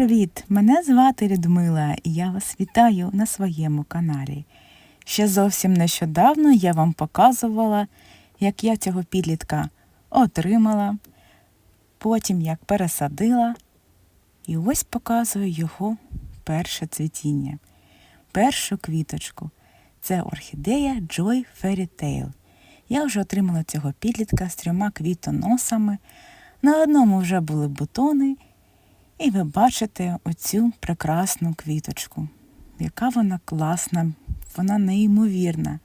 привіт! Мене звати Людмила і я вас вітаю на своєму каналі. Ще зовсім нещодавно я вам показувала, як я цього підлітка отримала, потім як пересадила, і ось показую його перше цвітіння, першу квіточку. Це орхідея Joy Fairy Tale. Я вже отримала цього підлітка з трьома квітоносами. На одному вже були бутони, і ви бачите оцю прекрасну квіточку. Яка вона класна, вона неймовірна.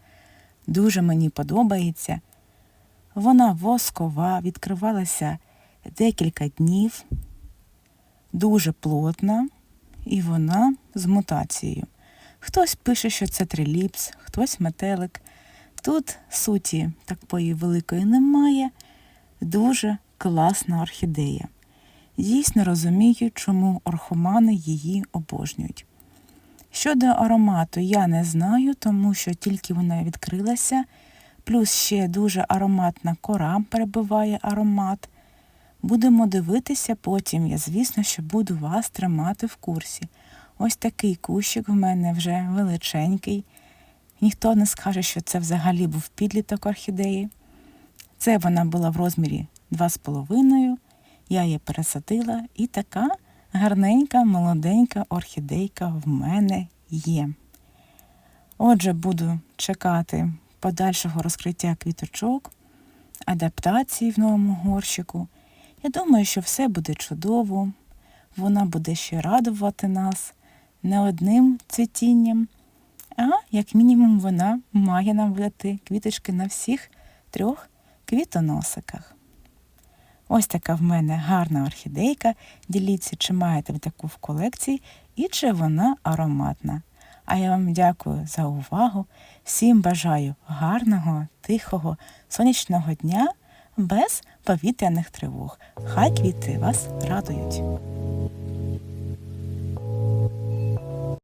Дуже мені подобається. Вона воскова, відкривалася декілька днів, дуже плотна, і вона з мутацією. Хтось пише, що це триліпс, хтось метелик. Тут суті такої великої немає. Дуже класна орхідея. Дійсно розумію, чому орхомани її обожнюють. Щодо аромату, я не знаю, тому що тільки вона відкрилася, плюс ще дуже ароматна кора перебиває аромат. Будемо дивитися потім, я, звісно, що буду вас тримати в курсі. Ось такий кущик в мене вже величенький. Ніхто не скаже, що це взагалі був підліток орхідеї. Це вона була в розмірі 2,5. Я її пересадила, і така гарненька, молоденька орхідейка в мене є. Отже, буду чекати подальшого розкриття квіточок, адаптації в новому горщику. Я думаю, що все буде чудово, вона буде ще радувати нас не одним цвітінням, а як мінімум вона має нам видати квіточки на всіх трьох квітоносиках. Ось така в мене гарна орхідейка. Діліться, чи маєте ви таку в колекції і чи вона ароматна. А я вам дякую за увагу. Всім бажаю гарного, тихого, сонячного дня без повітряних тривог. Хай квіти вас радують.